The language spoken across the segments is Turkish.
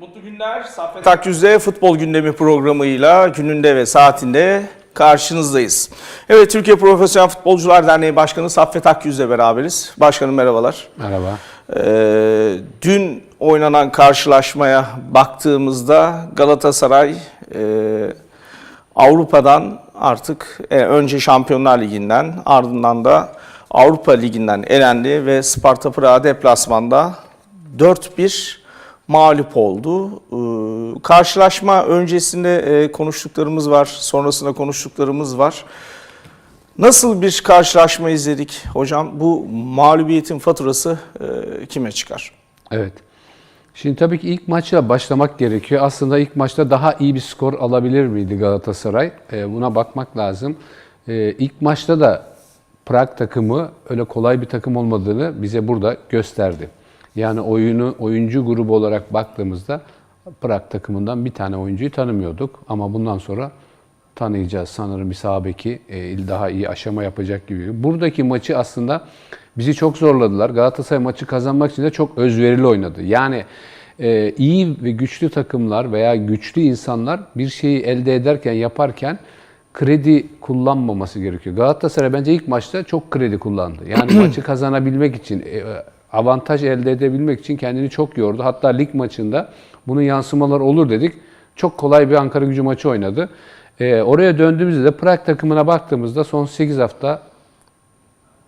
Mutlu günler. Saffet Akyüz'de futbol gündemi programıyla gününde ve saatinde karşınızdayız. Evet Türkiye Profesyonel Futbolcular Derneği Başkanı Saffet Akyüz'le beraberiz. Başkanım merhabalar. Merhaba. Ee, dün oynanan karşılaşmaya baktığımızda Galatasaray e, Avrupa'dan artık e, önce Şampiyonlar Ligi'nden ardından da Avrupa Ligi'nden elendi ve Sparta Prag deplasmanda 4-1 mağlup oldu. Ee, karşılaşma öncesinde e, konuştuklarımız var, sonrasında konuştuklarımız var. Nasıl bir karşılaşma izledik hocam? Bu mağlubiyetin faturası e, kime çıkar? Evet. Şimdi tabii ki ilk maçla başlamak gerekiyor. Aslında ilk maçta daha iyi bir skor alabilir miydi Galatasaray? Ee, buna bakmak lazım. Ee, ilk maçta da Prag takımı öyle kolay bir takım olmadığını bize burada gösterdi. Yani oyunu oyuncu grubu olarak baktığımızda Prag takımından bir tane oyuncuyu tanımıyorduk ama bundan sonra tanıyacağız sanırım bir sağ beki e, daha iyi aşama yapacak gibi. Buradaki maçı aslında bizi çok zorladılar. Galatasaray maçı kazanmak için de çok özverili oynadı. Yani e, iyi ve güçlü takımlar veya güçlü insanlar bir şeyi elde ederken, yaparken kredi kullanmaması gerekiyor. Galatasaray bence ilk maçta çok kredi kullandı. Yani maçı kazanabilmek için, e, avantaj elde edebilmek için kendini çok yordu. Hatta lig maçında bunun yansımaları olur dedik. Çok kolay bir Ankara gücü maçı oynadı. E, oraya döndüğümüzde de Prag takımına baktığımızda son 8 hafta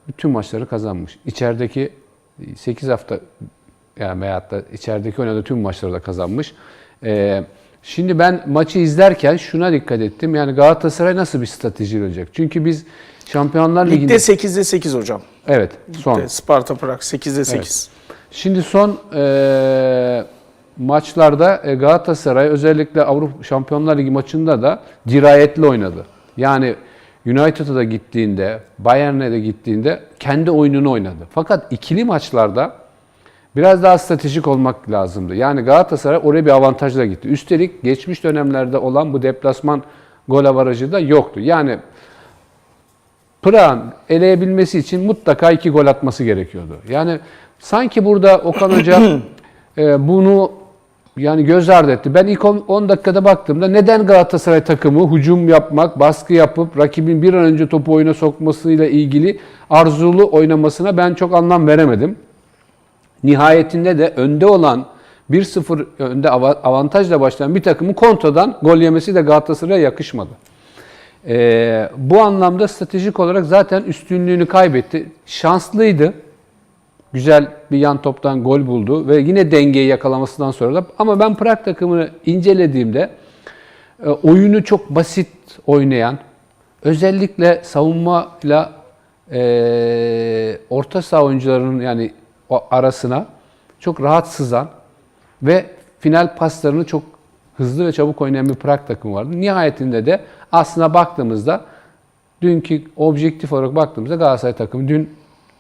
bütün maçları kazanmış. İçerideki 8 hafta yani veyahut da içerideki oynadığı tüm maçları da kazanmış. Ee, şimdi ben maçı izlerken şuna dikkat ettim. Yani Galatasaray nasıl bir strateji olacak? Çünkü biz Şampiyonlar Ligi'nde... Ligde 8'de 8 hocam. Evet, son. Sparta Prag 8'de 8. Şimdi son e, maçlarda e, Galatasaray özellikle Avrupa Şampiyonlar Ligi maçında da dirayetli oynadı. Yani United'a da gittiğinde, Bayern'e de gittiğinde kendi oyununu oynadı. Fakat ikili maçlarda biraz daha stratejik olmak lazımdı. Yani Galatasaray oraya bir avantajla gitti. Üstelik geçmiş dönemlerde olan bu deplasman gol avarajı da yoktu. Yani Prag'ın eleyebilmesi için mutlaka iki gol atması gerekiyordu. Yani sanki burada Okan Hoca e, bunu yani göz ardı etti. Ben ilk 10 dakikada baktığımda neden Galatasaray takımı hücum yapmak, baskı yapıp rakibin bir an önce topu oyuna sokmasıyla ilgili arzulu oynamasına ben çok anlam veremedim. Nihayetinde de önde olan 1-0 önde avantajla başlayan bir takımın kontradan gol yemesi de Galatasaray'a yakışmadı. Ee, bu anlamda stratejik olarak zaten üstünlüğünü kaybetti. Şanslıydı. Güzel bir yan toptan gol buldu ve yine dengeyi yakalamasından sonra da ama ben Prag takımını incelediğimde e, oyunu çok basit oynayan, özellikle savunmayla e, orta saha oyuncularının yani arasına çok rahat sızan ve final paslarını çok hızlı ve çabuk oynayan bir Prag takımı vardı. Nihayetinde de aslına baktığımızda dünkü objektif olarak baktığımızda Galatasaray takımı dün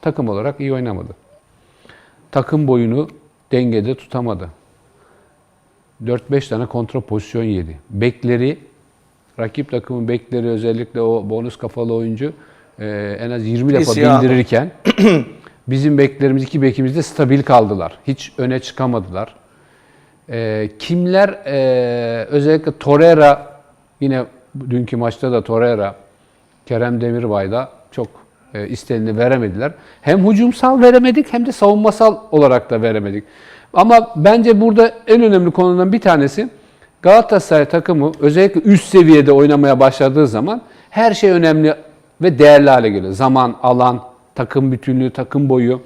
takım olarak iyi oynamadı. Takım boyunu dengede tutamadı. 4-5 tane kontra pozisyon yedi. Bekleri, rakip takımın bekleri özellikle o bonus kafalı oyuncu e, en az 20 defa Siyah. bindirirken bizim beklerimiz, iki bekimiz de stabil kaldılar. Hiç öne çıkamadılar. E, kimler e, özellikle Torreira yine dünkü maçta da Torreira, Kerem Demirbay'da çok e, istenini veremediler. Hem hücumsal veremedik hem de savunmasal olarak da veremedik. Ama bence burada en önemli konulardan bir tanesi Galatasaray takımı özellikle üst seviyede oynamaya başladığı zaman her şey önemli ve değerli hale geliyor. Zaman, alan, takım bütünlüğü, takım boyu.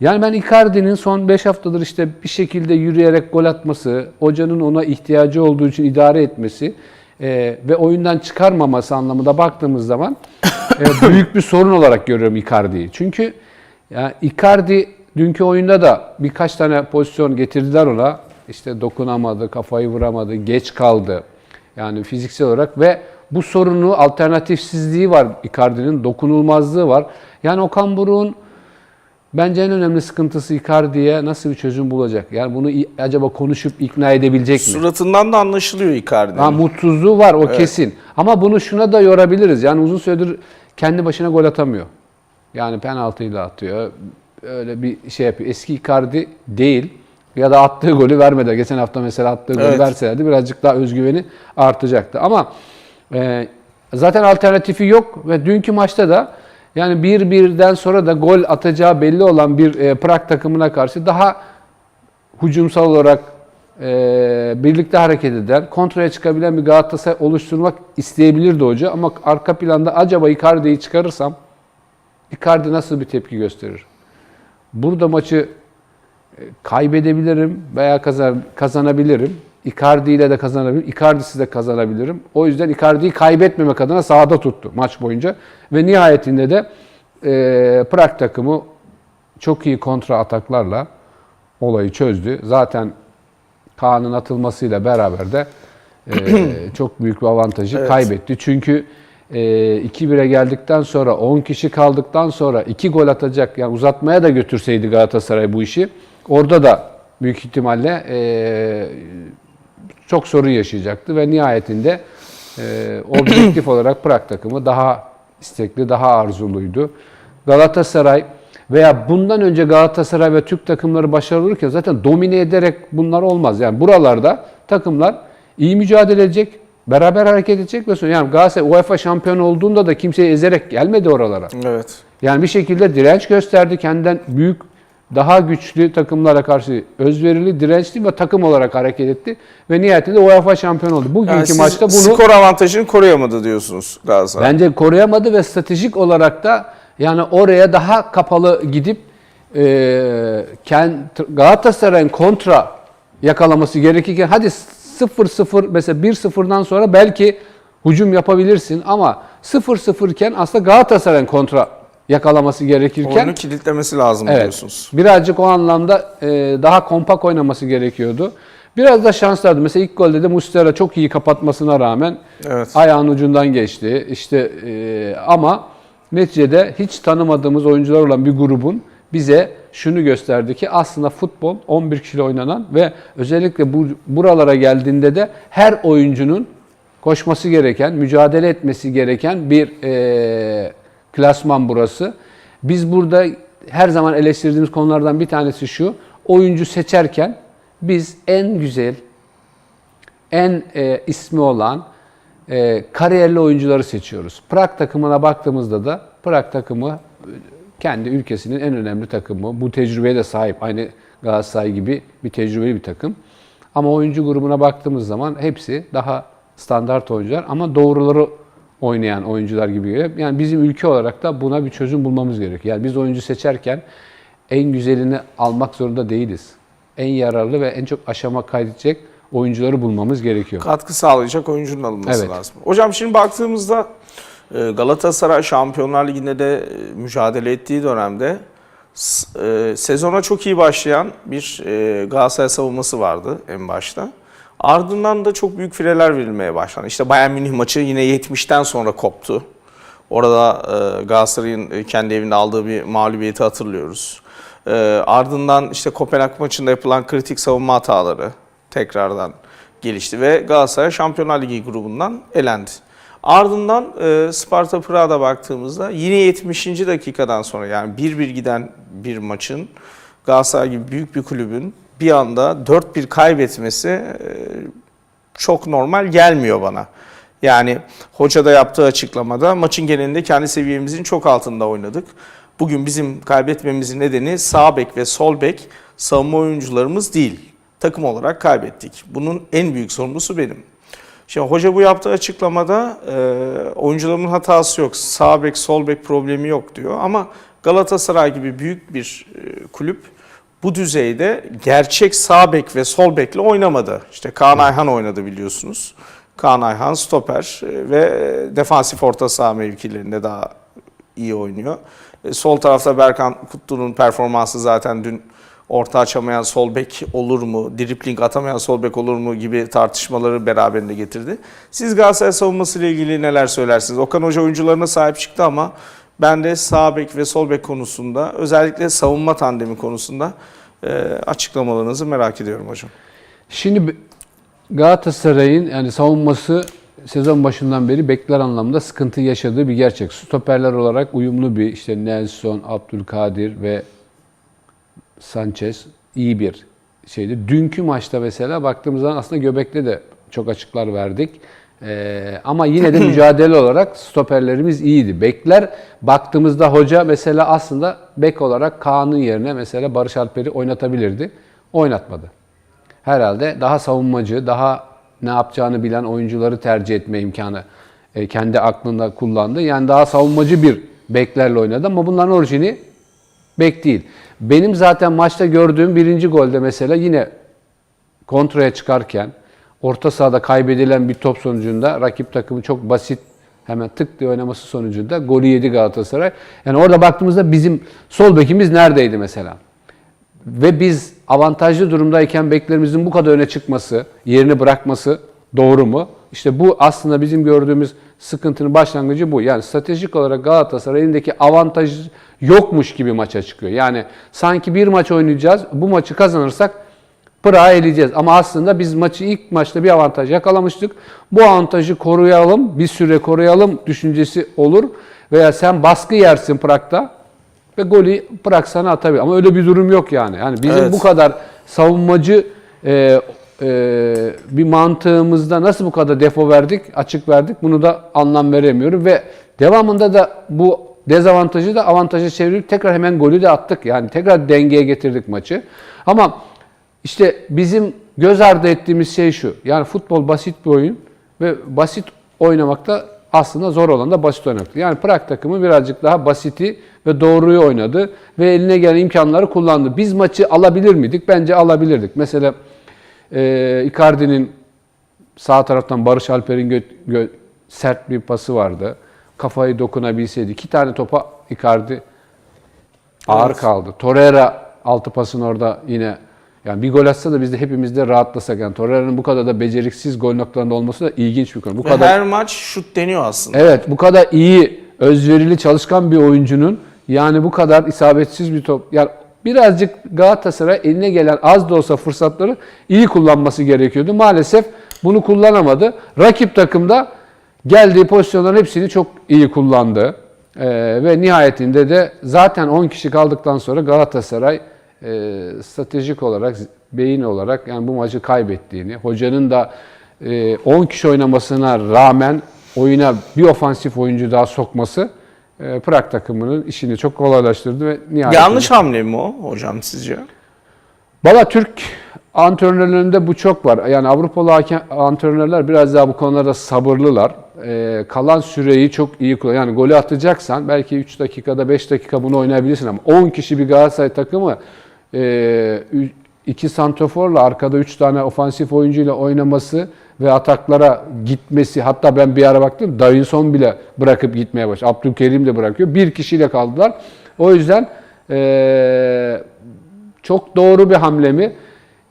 Yani ben Icardi'nin son 5 haftadır işte bir şekilde yürüyerek gol atması, hocanın ona ihtiyacı olduğu için idare etmesi e, ve oyundan çıkarmaması anlamında baktığımız zaman e, büyük bir sorun olarak görüyorum Icardi'yi. Çünkü yani Icardi dünkü oyunda da birkaç tane pozisyon getirdiler ona. İşte dokunamadı, kafayı vuramadı, geç kaldı. Yani fiziksel olarak ve bu sorunu alternatifsizliği var Icardi'nin, dokunulmazlığı var. Yani Okan Buruk'un bence en önemli sıkıntısı Icardi'ye nasıl bir çözüm bulacak? Yani bunu acaba konuşup ikna edebilecek mi? Suratından da anlaşılıyor Icardi'nin. Ha, mutsuzluğu var o kesin. Ama bunu şuna da yorabiliriz. Yani uzun süredir kendi başına gol atamıyor. Yani penaltıyla atıyor. Öyle bir şey yapıyor. Eski Icardi değil. ya da attığı golü vermedi. Geçen hafta mesela attığı golü Evet. verselerdi birazcık daha özgüveni artacaktı. Ama e, zaten alternatifi yok ve dünkü maçta da yani 1-1'den sonra da gol atacağı belli olan bir e, Prag takımına karşı daha hücumsal olarak e, birlikte hareket eden, kontraya çıkabilen bir Galatasaray oluşturmak isteyebilirdi hoca. Ama arka planda acaba Icardi'yi çıkarırsam Icardi nasıl bir tepki gösterir? Burada maçı e, kaybedebilirim veya kazan, kazanabilirim. Icardi ile de kazanabilirim. Icardi'siz de kazanabilirim. O yüzden Icardi'yi kaybetmemek adına sahada tuttu maç boyunca. Ve nihayetinde de e, Prag takımı çok iyi kontra ataklarla olayı çözdü. Zaten Kaan'ın atılmasıyla beraber de e, çok büyük bir avantajı Evet. kaybetti. Çünkü e, 2-1'e geldikten sonra 10 kişi kaldıktan sonra 2 gol atacak yani uzatmaya da götürseydi Galatasaray bu işi orada da büyük ihtimalle e, çok sorun yaşayacaktı ve nihayetinde e, objektif olarak Prag takımı daha istekli, daha arzuluydu. Galatasaray veya bundan önce Galatasaray ve Türk takımları başarılı olurken zaten domine ederek bunlar olmaz. Yani buralarda takımlar iyi mücadele edecek, beraber hareket edecek ve sonra yani Galatasaray UEFA şampiyon olduğunda da kimseyi ezerek gelmedi oralara. Evet. Yani bir şekilde direnç gösterdi. Kendinden büyük, daha güçlü takımlara karşı özverili, dirençli ve takım olarak hareket etti. Ve nihayetinde UEFA şampiyon oldu. Bugünkü Yani siz maçta bunu skor avantajını koruyamadı diyorsunuz Galatasaray. bence koruyamadı ve stratejik olarak da yani oraya daha kapalı gidip e, Galatasaray'ın kontra yakalaması gerekirken hadi 0-0 mesela 1-0'dan sonra belki hücum yapabilirsin ama 0-0 iken aslında Galatasaray'ın kontra yakalaması gerekirken Oyunu kilitlemesi lazım Evet. diyorsunuz. Birazcık o anlamda e, daha kompak oynaması gerekiyordu. Biraz da şanslardı. Mesela ilk golde de Muslera çok iyi kapatmasına rağmen Evet. ayağın ucundan geçti. İşte e, ama neticede hiç tanımadığımız oyuncular olan bir grubun bize şunu gösterdi ki aslında futbol 11 kişiyle oynanan ve özellikle bu buralara geldiğinde de her oyuncunun koşması gereken, mücadele etmesi gereken bir e, klasman burası. Biz burada her zaman eleştirdiğimiz konulardan bir tanesi şu. Oyuncu seçerken biz en güzel, en e, ismi olan e, kariyerli oyuncuları seçiyoruz. Prag takımına baktığımızda da Prag takımı e, kendi ülkesinin en önemli takımı. Bu tecrübeye de sahip. Aynı Galatasaray gibi bir tecrübeli bir takım. Ama oyuncu grubuna baktığımız zaman hepsi daha standart oyuncular ama doğruları oynayan oyuncular gibi. Yani bizim ülke olarak da buna bir çözüm bulmamız gerekiyor. Yani biz oyuncu seçerken en güzelini almak zorunda değiliz. En yararlı ve en çok aşama kaydedecek oyuncuları bulmamız gerekiyor. Katkı sağlayacak oyuncunun alınması Evet. lazım. Hocam şimdi baktığımızda e, Galatasaray Şampiyonlar Ligi'nde de e, mücadele ettiği dönemde e, sezona çok iyi başlayan bir Galatasaray savunması vardı en başta. Ardından da çok büyük fireler verilmeye başlandı. İşte Bayern Münih maçı yine 70'ten sonra koptu. Orada e, Galatasaray'ın e, kendi evinde aldığı bir mağlubiyeti hatırlıyoruz. E, ardından işte Kopenhag maçında yapılan kritik savunma hataları tekrardan gelişti ve Galatasaray Şampiyonlar Ligi grubundan elendi. Ardından Sparta Prag'a baktığımızda yine 70. dakikadan sonra yani 1-1 giden bir maçın Galatasaray gibi büyük bir kulübün bir anda 4-1 kaybetmesi e, çok normal gelmiyor bana. Yani hoca da yaptığı açıklamada maçın genelinde kendi seviyemizin çok altında oynadık. Bugün bizim kaybetmemizin nedeni sağ bek ve sol bek savunma oyuncularımız değil. Takım olarak kaybettik. Bunun en büyük sorumlusu benim. Şimdi hoca bu yaptığı açıklamada e, oyuncularımın hatası yok. Sağ bek, sol bek problemi yok diyor. Ama Galatasaray gibi büyük bir e, kulüp bu düzeyde gerçek sağ bek ve sol bekle oynamadı. İşte Kaan Ayhan oynadı biliyorsunuz. Kaan Ayhan stoper e, ve defansif orta saha mevkilerinde daha iyi oynuyor. E, Sol tarafta Berkan Kutlu'nun performansı zaten dün orta açamayan sol bek olur mu, dripling atamayan sol bek olur mu gibi tartışmaları beraberinde getirdi. Siz Galatasaray savunması ile ilgili neler söylersiniz? Okan Hoca oyuncularına sahip çıktı ama ben de sağ bek ve sol bek konusunda özellikle savunma tandemi konusunda e, açıklamalarınızı merak ediyorum hocam. Şimdi Galatasaray'ın yani savunması sezon başından beri bekler anlamda sıkıntı yaşadığı bir gerçek. Stoperler olarak uyumlu bir işte Nelson, Abdülkadir ve Sanchez iyi bir şeydi. Dünkü maçta mesela baktığımız zaman aslında Göbek'te de çok açıklar verdik. Ee, ama yine de mücadele olarak stoperlerimiz iyiydi. Bekler baktığımızda hoca mesela aslında bek olarak Kaan'ın yerine mesela Barış Alper'i oynatabilirdi. Oynatmadı. Herhalde daha savunmacı, daha ne yapacağını bilen oyuncuları tercih etme imkanı e, kendi aklında kullandı. Yani daha savunmacı bir beklerle oynadı ama bunların orijini bek değil. Benim zaten maçta gördüğüm birinci golde mesela yine kontraya çıkarken orta sahada kaybedilen bir top sonucunda rakip takımı çok basit hemen tık diye oynaması sonucunda golü yedi Galatasaray. Yani orada baktığımızda bizim sol bekimiz neredeydi mesela? Ve biz avantajlı durumdayken beklerimizin bu kadar öne çıkması, yerini bırakması doğru mu? İşte bu aslında bizim gördüğümüz sıkıntının başlangıcı bu. Yani stratejik olarak Galatasaray elindeki avantaj yokmuş gibi maça çıkıyor. Yani sanki bir maç oynayacağız, bu maçı kazanırsak Pırağa eleyeceğiz. Ama aslında biz maçı ilk maçta bir avantaj yakalamıştık. Bu avantajı koruyalım, bir süre koruyalım düşüncesi olur. Veya sen baskı yersin Prag'da ve golü Prag sana atabilir. Ama öyle bir durum yok yani. Yani bizim Evet. bu kadar savunmacı e, e, bir mantığımızda nasıl bu kadar defo verdik, açık verdik bunu da anlam veremiyorum. Ve devamında da bu dezavantajı da avantaja çevirip tekrar hemen golü de attık. Yani tekrar dengeye getirdik maçı. Ama işte bizim göz ardı ettiğimiz şey şu. Yani futbol basit bir oyun ve basit oynamakta aslında zor olan da basit oynamak. Yani Prag takımı birazcık daha basiti ve doğruyu oynadı ve eline gelen imkanları kullandı. Biz maçı alabilir miydik? Bence alabilirdik. Mesela e, Icardi'nin sağ taraftan Barış Alper'in sert bir pası vardı. Kafayı dokunabilseydi. iki tane topa Icardi ağır Evet. kaldı. Torreira altı pasın orada yine yani bir gol atsa da biz de hepimiz de rahatlasak. Yani Torreira'nın bu kadar da beceriksiz gol noktalarında olması da ilginç bir konu. Bu Ve kadar her maç şut deniyor aslında. Evet, bu kadar iyi, özverili, çalışkan bir oyuncunun yani bu kadar isabetsiz bir top. Yani birazcık Galatasaray eline gelen az da olsa fırsatları iyi kullanması gerekiyordu. Maalesef bunu kullanamadı. Rakip takımda geldiği pozisyonların hepsini çok iyi kullandı. Ee, ve nihayetinde de zaten 10 kişi kaldıktan sonra Galatasaray e, stratejik olarak, beyin olarak yani bu maçı kaybettiğini, hocanın da e, 10 kişi oynamasına rağmen oyuna bir ofansif oyuncu daha sokması e, Prag takımının işini çok kolaylaştırdı ve nihayetinde... Yanlış hamle mi o hocam sizce? Valla Türk antrenörlerinde bu çok var. Yani Avrupalı hakem, antrenörler biraz daha bu konularda sabırlılar. Ee, kalan süreyi çok iyi kullan. Yani golü atacaksan belki 3 dakikada 5 dakika bunu oynayabilirsin ama 10 kişi bir Galatasaray takımı e, iki santroforla arkada 3 tane ofansif oyuncuyla oynaması ve ataklara gitmesi hatta ben bir ara baktım Davinson bile bırakıp gitmeye başladı. Abdülkerim de bırakıyor. Bir kişiyle kaldılar. O yüzden e, çok doğru bir hamle mi?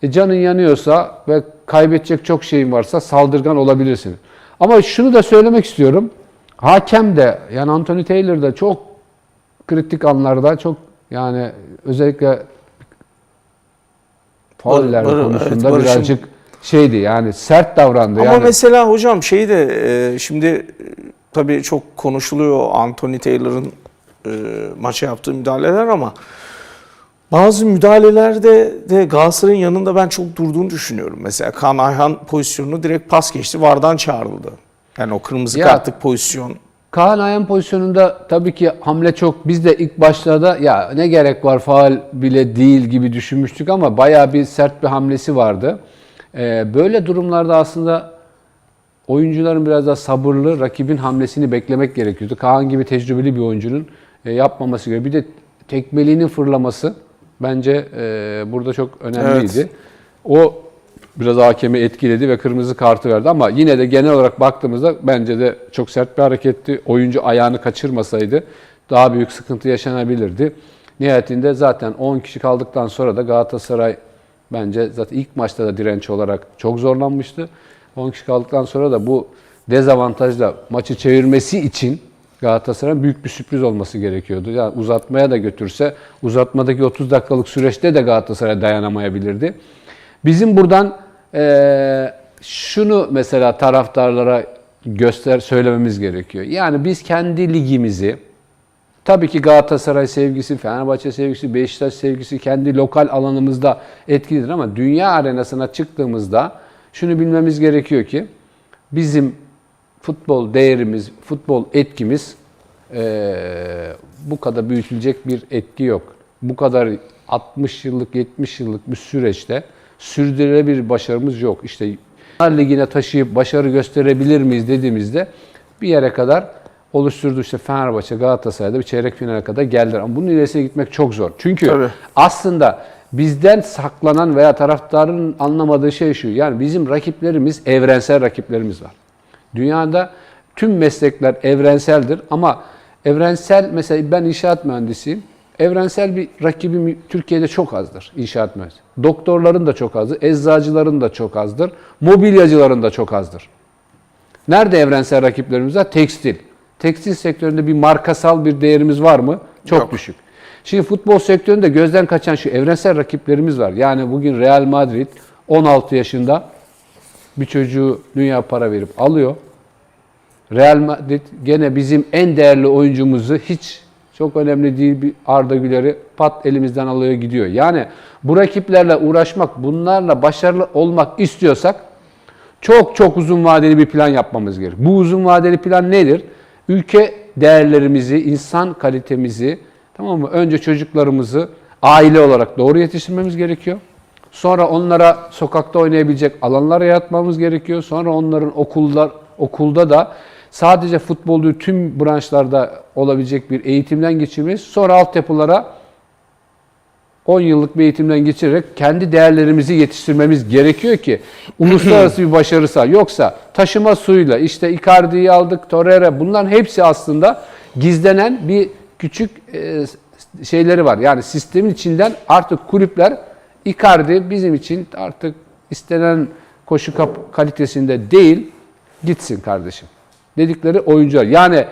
E, canın yanıyorsa ve kaybedecek çok şeyin varsa saldırgan olabilirsin. Ama şunu da söylemek istiyorum. Hakem de yani Anthony Taylor da çok kritik anlarda çok yani özellikle fauller Bar- bar- konusunda evet, birazcık şeydi yani sert davrandı. Ama yani. mesela hocam şey de e, şimdi e, tabii çok konuşuluyor Anthony Taylor'ın e, maça yaptığı müdahaleler ama bazı müdahalelerde de Galatasaray'ın yanında ben çok durduğunu düşünüyorum. Mesela Kaan Ayhan pozisyonunu direkt pas geçti. Vardan çağrıldı. Yani o kırmızı Ya- kartlık pozisyon. Kaan Ayhan pozisyonunda tabii ki hamle çok. Biz de ilk başlarda ya ne gerek var faal bile değil gibi düşünmüştük ama bayağı bir sert bir hamlesi vardı. Ee, böyle durumlarda aslında oyuncuların biraz daha sabırlı rakibin hamlesini beklemek gerekiyordu. Kaan gibi tecrübeli bir oyuncunun e, yapmaması gerekiyor. Bir de tekmeliğinin fırlaması bence e, burada çok önemliydi. Evet. O biraz hakemi etkiledi ve kırmızı kartı verdi ama yine de genel olarak baktığımızda bence de çok sert bir hareketti. Oyuncu ayağını kaçırmasaydı daha büyük sıkıntı yaşanabilirdi. Nihayetinde zaten 10 kişi kaldıktan sonra da Galatasaray bence zaten ilk maçta da direnç olarak çok zorlanmıştı. 10 kişi kaldıktan sonra da bu dezavantajla maçı çevirmesi için Galatasaray'ın büyük bir sürpriz olması gerekiyordu. Yani uzatmaya da götürse uzatmadaki 30 dakikalık süreçte de Galatasaray dayanamayabilirdi. Bizim buradan eee, şunu mesela taraftarlara göster söylememiz gerekiyor. Yani biz kendi ligimizi Tabii ki Galatasaray sevgisi, Fenerbahçe sevgisi, Beşiktaş sevgisi kendi lokal alanımızda etkilidir ama dünya arenasına çıktığımızda şunu bilmemiz gerekiyor ki bizim futbol değerimiz, futbol etkimiz eee, bu kadar büyütülecek bir etki yok. Bu kadar 60 yıllık, 70 yıllık bir süreçte sürdürülebilir başarımız yok. İşte Şampiyonlar Ligi'ne taşıyıp başarı gösterebilir miyiz dediğimizde bir yere kadar oluşturdu işte Fenerbahçe, Galatasaray'da bir çeyrek finale kadar geldiler. Ama bunun ilerisine gitmek çok zor. Çünkü Tabii. aslında bizden saklanan veya taraftarın anlamadığı şey şu. Yani bizim rakiplerimiz, evrensel rakiplerimiz var. Dünyada tüm meslekler evrenseldir ama evrensel mesela ben inşaat mühendisiyim. Evrensel bir rakibim Türkiye'de çok azdır inşaat mühendisi. Doktorların da çok azdır, eczacıların da çok azdır, mobilyacıların da çok azdır. Nerede evrensel rakiplerimiz var? Tekstil. Tekstil sektöründe bir markasal bir değerimiz var mı? Çok Yok. düşük. Şimdi futbol sektöründe gözden kaçan şu evrensel rakiplerimiz var. Yani bugün Real Madrid 16 yaşında bir çocuğu dünya para verip alıyor. Real Madrid gene bizim en değerli oyuncumuzu hiç çok önemli değil bir Arda Güler'i pat elimizden alıyor gidiyor. Yani bu rakiplerle uğraşmak, bunlarla başarılı olmak istiyorsak çok çok uzun vadeli bir plan yapmamız gerek. Bu uzun vadeli plan nedir? Ülke değerlerimizi, insan kalitemizi, tamam mı? Önce çocuklarımızı aile olarak doğru yetiştirmemiz gerekiyor. Sonra onlara sokakta oynayabilecek alanlar yaratmamız gerekiyor. Sonra onların okullar okulda da sadece futbol değil tüm branşlarda olabilecek bir eğitimden geçirmemiz. Sonra altyapılara 10 yıllık bir eğitimden geçirerek kendi değerlerimizi yetiştirmemiz gerekiyor ki uluslararası bir başarı sağ. Yoksa taşıma suyla işte Icardi'yi aldık, Torreira bunların hepsi aslında gizlenen bir küçük e, şeyleri var. Yani sistemin içinden artık kulüpler Icardi bizim için artık istenen koşu kalitesinde değil gitsin kardeşim dedikleri oyuncular. Yani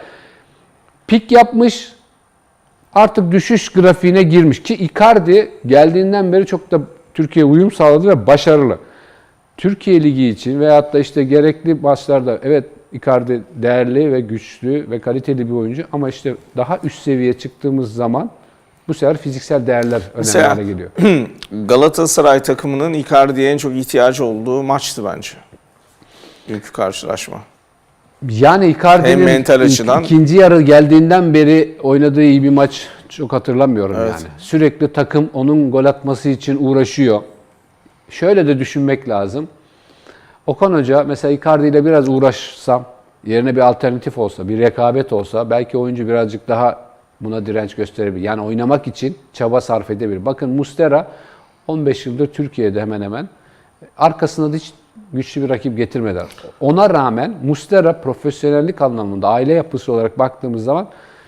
pik yapmış, artık düşüş grafiğine girmiş ki Icardi geldiğinden beri çok da Türkiye'ye uyum sağladı ve başarılı. Türkiye Ligi için veyahut da işte gerekli maçlarda evet Icardi değerli ve güçlü ve kaliteli bir oyuncu ama işte daha üst seviyeye çıktığımız zaman bu sefer fiziksel değerler önemli Mesela- hale geliyor. Galatasaray takımının Icardi'ye en çok ihtiyacı olduğu maçtı bence. Dünkü karşılaşma. Yani Icardi'nin mental açıdan- ikinci yarı geldiğinden beri oynadığı iyi bir maç çok hatırlamıyorum yani. Sürekli takım onun gol atması için uğraşıyor. Şöyle de düşünmek lazım. Okan Hoca mesela Icardi ile biraz uğraşsam, yerine bir alternatif olsa, bir rekabet olsa belki oyuncu birazcık daha buna direnç gösterebilir. Yani oynamak için çaba sarf edebilir. Bakın Mustera 15 yıldır Türkiye'de hemen hemen arkasında da hiç güçlü bir rakip getirmedi. Ona rağmen Mustera profesyonellik anlamında aile yapısı olarak baktığımız zaman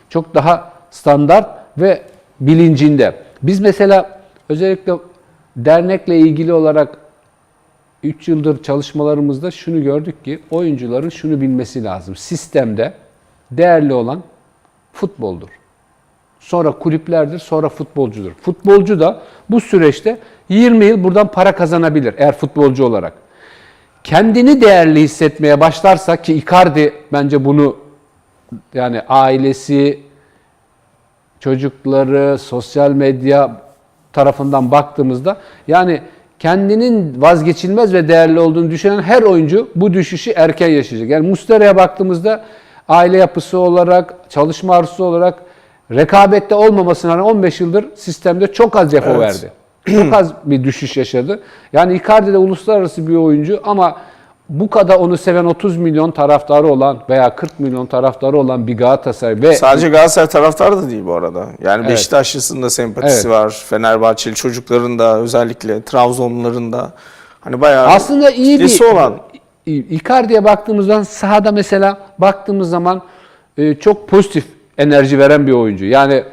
çok daha standart ve bilincinde. Biz mesela özellikle dernekle ilgili olarak 3 yıldır çalışmalarımızda şunu gördük ki oyuncuların şunu bilmesi lazım. Sistemde değerli olan futboldur. Sonra kulüplerdir, sonra futbolcudur. Futbolcu da bu süreçte 20 yıl buradan para kazanabilir eğer futbolcu olarak. Kendini değerli hissetmeye başlarsa ki Icardi bence bunu yani ailesi, çocukları, sosyal medya tarafından baktığımızda yani kendinin vazgeçilmez ve değerli olduğunu düşünen her oyuncu bu düşüşü erken yaşayacak. Yani Muslera'ya baktığımızda aile yapısı olarak, çalışma arzusu olarak rekabette olmamasına rağmen 15 yıldır sistemde çok az defo Evet. verdi. Çok az bir düşüş yaşadı. Yani Icardi de uluslararası bir oyuncu ama bu kadar onu seven 30 milyon taraftarı olan veya 40 milyon taraftarı olan bir Galatasaray ve Sadece Galatasaray taraftarı da değil bu arada. Yani Evet. Beşiktaşlısının da sempatisi Evet. var. Fenerbahçeli çocukların da özellikle Trabzonluların da hani bayağı Aslında iyi bir olan. Icardi'ye baktığımızda sahada mesela baktığımız zaman e, çok pozitif enerji veren bir oyuncu. Yani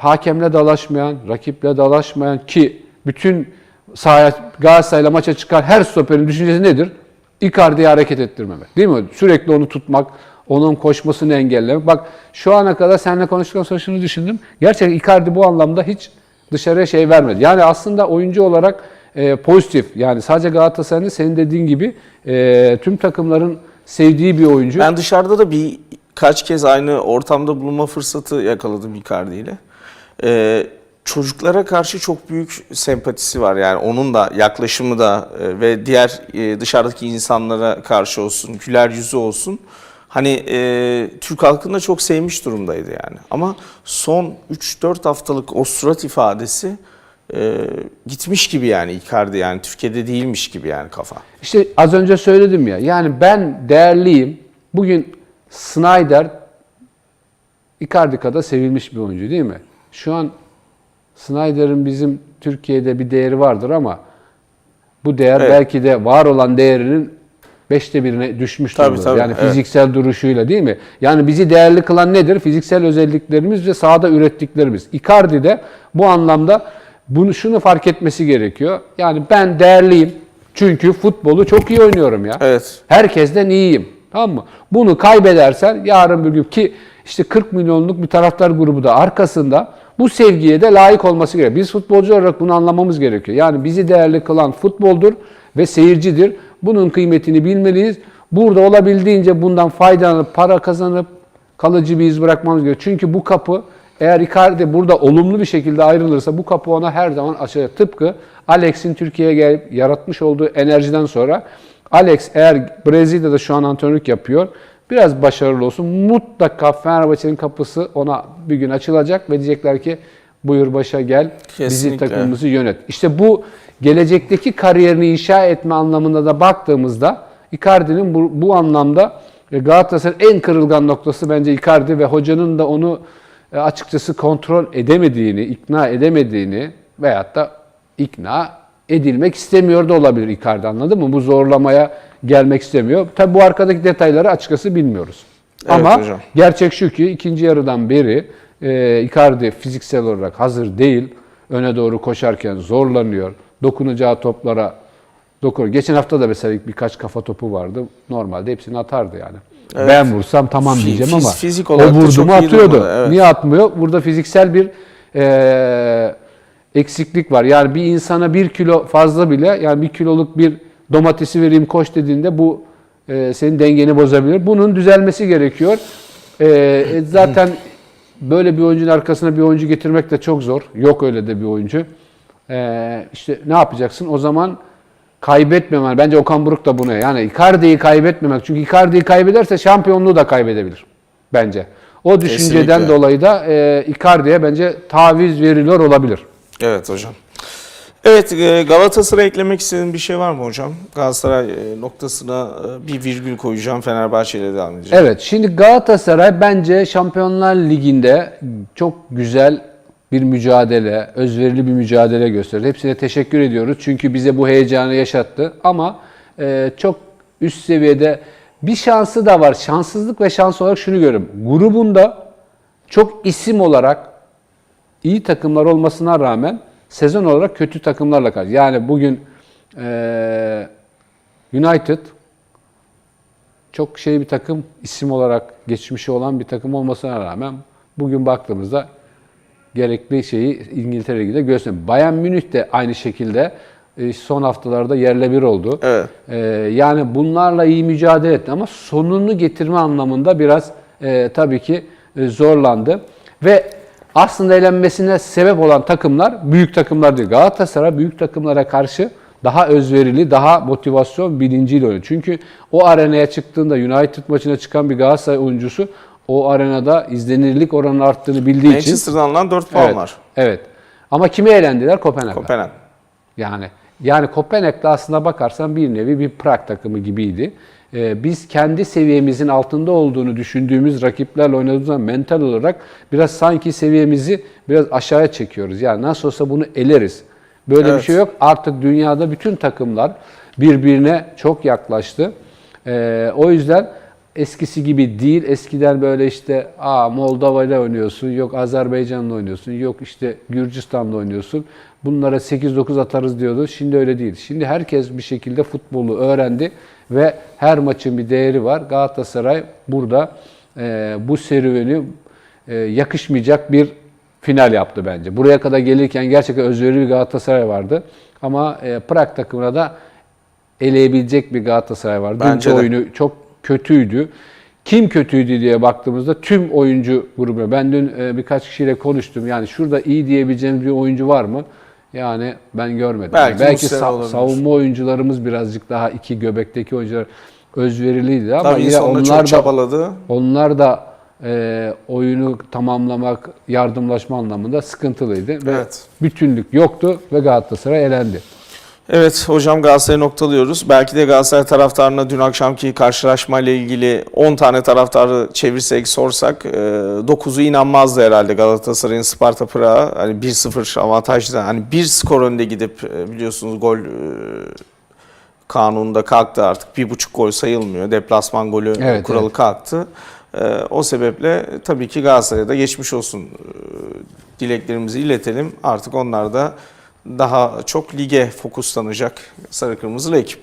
hakemle dalaşmayan, rakiple dalaşmayan ki bütün sahaya Galatasaray'la maça çıkan her stoperin düşüncesi nedir? Icardi'yi hareket ettirmemek. Değil mi? Sürekli onu tutmak, onun koşmasını engellemek. Bak şu ana kadar seninle konuştuktan sonra şunu düşündüm. Gerçekten Icardi bu anlamda hiç dışarıya şey vermedi. Yani aslında oyuncu olarak e, pozitif. Yani sadece Galatasaray'ın senin dediğin gibi e, tüm takımların sevdiği bir oyuncu. Ben dışarıda da bir birkaç kez aynı ortamda bulunma fırsatı yakaladım Icardi ile. Ee, çocuklara karşı çok büyük sempatisi var. Yani onun da yaklaşımı da e, ve diğer e, dışarıdaki insanlara karşı olsun, güler yüzü olsun. Hani e, Türk halkını çok sevmiş durumdaydı yani. Ama son 3-4 haftalık o surat ifadesi e, gitmiş gibi yani Icardi yani Türkiye'de değilmiş gibi yani kafa. İşte az önce söyledim ya. Yani ben değerliyim. Bugün Snyder Icardi kadar sevilmiş bir oyuncu değil mi? Şu an Snyder'ın bizim Türkiye'de bir değeri vardır ama bu değer Evet. belki de var olan değerinin beşte birine düşmüş Tabii, durumda. tabii, Yani evet. fiziksel duruşuyla değil mi? Yani bizi değerli kılan nedir? Fiziksel özelliklerimiz ve sahada ürettiklerimiz. Icardi de bu anlamda bunu şunu fark etmesi gerekiyor. Yani ben değerliyim. Çünkü futbolu çok iyi oynuyorum ya. Evet. Herkesten iyiyim. Tamam mı? Bunu kaybedersen yarın bir gün ki işte 40 milyonluk bir taraftar grubu da arkasında bu sevgiye de layık olması gerekiyor. Biz futbolcu olarak bunu anlamamız gerekiyor. Yani bizi değerli kılan futboldur ve seyircidir. Bunun kıymetini bilmeliyiz. Burada olabildiğince bundan faydalanıp para kazanıp kalıcı bir iz bırakmamız gerekiyor. Çünkü bu kapı eğer Icardi burada olumlu bir şekilde ayrılırsa bu kapı ona her zaman açılır. Tıpkı Alex'in Türkiye'ye gelip yaratmış olduğu enerjiden sonra Alex eğer Brezilya'da şu an antrenörlük yapıyor, biraz başarılı olsun. Mutlaka Fenerbahçe'nin kapısı ona bir gün açılacak ve diyecekler ki buyur başa gel, Kesinlikle. takımımızı yönet. İşte bu gelecekteki kariyerini inşa etme anlamında da baktığımızda Icardi'nin bu, bu anlamda e, Galatasaray'ın en kırılgan noktası bence Icardi ve hocanın da onu e, açıkçası kontrol edemediğini, ikna edemediğini veyahut da ikna edilmek istemiyor da olabilir Icardi anladın mı? Bu zorlamaya gelmek istemiyor. Tabi bu arkadaki detayları açıkçası bilmiyoruz. Evet Ama hocam. gerçek şu ki ikinci yarıdan beri e, Icardi fiziksel olarak hazır değil. Öne doğru koşarken zorlanıyor. Dokunacağı toplara dokunuyor. Geçen hafta da mesela birkaç kafa topu vardı. Normalde hepsini atardı yani. Evet. Ben vursam tamam diyeceğim fiz- ama fizik o olarak da vurdu mu atıyordu. durumda, evet. Niye atmıyor? Burada fiziksel bir e, eksiklik var. Yani bir insana bir kilo fazla bile yani bir kiloluk bir domatesi vereyim koş dediğinde bu e, senin dengeni bozabilir. Bunun düzelmesi gerekiyor. E, e, zaten böyle bir oyuncunun arkasına bir oyuncu getirmek de çok zor. Yok öyle de bir oyuncu. E, işte ne yapacaksın? O zaman kaybetmemen. Bence Okan Buruk da buna. Yani Icardi'yi kaybetmemek. Çünkü Icardi'yi kaybederse şampiyonluğu da kaybedebilir. Bence. O düşünceden Kesinlikle. dolayı da e, Icardi'ye bence taviz veriliyor olabilir. Evet hocam. Evet e, Galatasaray eklemek istediğin bir şey var mı hocam? Galatasaray e, noktasına e, bir virgül koyacağım Fenerbahçe ile devam edeceğim. Evet, şimdi Galatasaray bence Şampiyonlar Ligi'nde çok güzel bir mücadele, özverili bir mücadele gösterdi. Hepsine teşekkür ediyoruz çünkü bize bu heyecanı yaşattı. Ama çok üst seviyede bir şansı da var. Şanssızlık ve şans olarak şunu görüyorum. Grubunda çok isim olarak iyi takımlar olmasına rağmen sezon olarak kötü takımlarla karşı. Yani bugün e, United çok şey bir takım, isim olarak geçmişi olan bir takım olmasına rağmen bugün baktığımızda gerekli şeyi İngiltere Ligi'de gösteriyor. Bayern Münih de aynı şekilde e, son haftalarda yerle bir oldu. Evet. E, yani bunlarla iyi mücadele etti ama sonunu getirme anlamında biraz e, tabii ki e, zorlandı. Ve aslında elenmesine sebep olan takımlar büyük takımlar değil. Galatasaray büyük takımlara karşı daha özverili, daha motivasyon bilinciyle oynuyor. Çünkü o arenaya çıktığında United maçına çıkan bir Galatasaray oyuncusu o arenada izlenirlik oranının arttığını bildiği için Manchester'dan alınan 4 puan evet, var. evet. Ama kime elendiler? Kopenhag'da. Kopenhag. Yani yani Kopenhag'da aslına bakarsan bir nevi bir Prag takımı gibiydi. Ee, biz kendi seviyemizin altında olduğunu düşündüğümüz rakiplerle oynadığımızda mental olarak biraz sanki seviyemizi biraz aşağıya çekiyoruz. Yani nasıl olsa bunu eleriz. Böyle bir Evet. şey yok. Artık dünyada bütün takımlar birbirine çok yaklaştı. Ee, o yüzden eskisi gibi değil. Eskiden böyle işte Aa, Moldova ile oynuyorsun, yok Azerbaycan'la oynuyorsun, yok işte Gürcistan'la oynuyorsun. Bunlara 8-9 atarız diyordu. Şimdi öyle değil. Şimdi herkes bir şekilde futbolu öğrendi ve her maçın bir değeri var. Galatasaray burada e, bu serüveni e, yakışmayacak bir final yaptı bence. Buraya kadar gelirken gerçekten özverili bir Galatasaray vardı. Ama e, Prag takımına da eleyebilecek bir Galatasaray vardı. Bence Dünkü de. oyunu çok kötüydü. kim kötüydü diye baktığımızda tüm oyuncu grubu. Ben dün e, birkaç kişiyle konuştum. Yani şurada iyi diyebileceğimiz bir oyuncu var mı? Yani ben görmedim. Belki Belki sa- savunma oyuncularımız birazcık daha iki göbekteki oyuncular özveriliydi ama Tabii yine onlar da çabaladı. onlar da e, oyunu tamamlamak, yardımlaşma anlamında sıkıntılıydı ve Evet. bütünlük yoktu ve Galatasaray elendi. Evet hocam Galatasaray'ı noktalıyoruz. Belki de Galatasaray taraftarına dün akşamki karşılaşmayla ilgili 10 tane taraftarı çevirsek sorsak 9'u inanmazdı herhalde Galatasaray'ın Sparta Prag'a hani 1-0 avantajda hani bir skor önde gidip e, biliyorsunuz gol e, kanununda kalktı artık bir buçuk gol sayılmıyor. Deplasman golü Evet, kuralı evet. kalktı. E, O sebeple tabii ki Galatasaray'a da geçmiş olsun e, dileklerimizi iletelim. Artık onlar da daha çok lige fokuslanacak sarı kırmızılı ekip.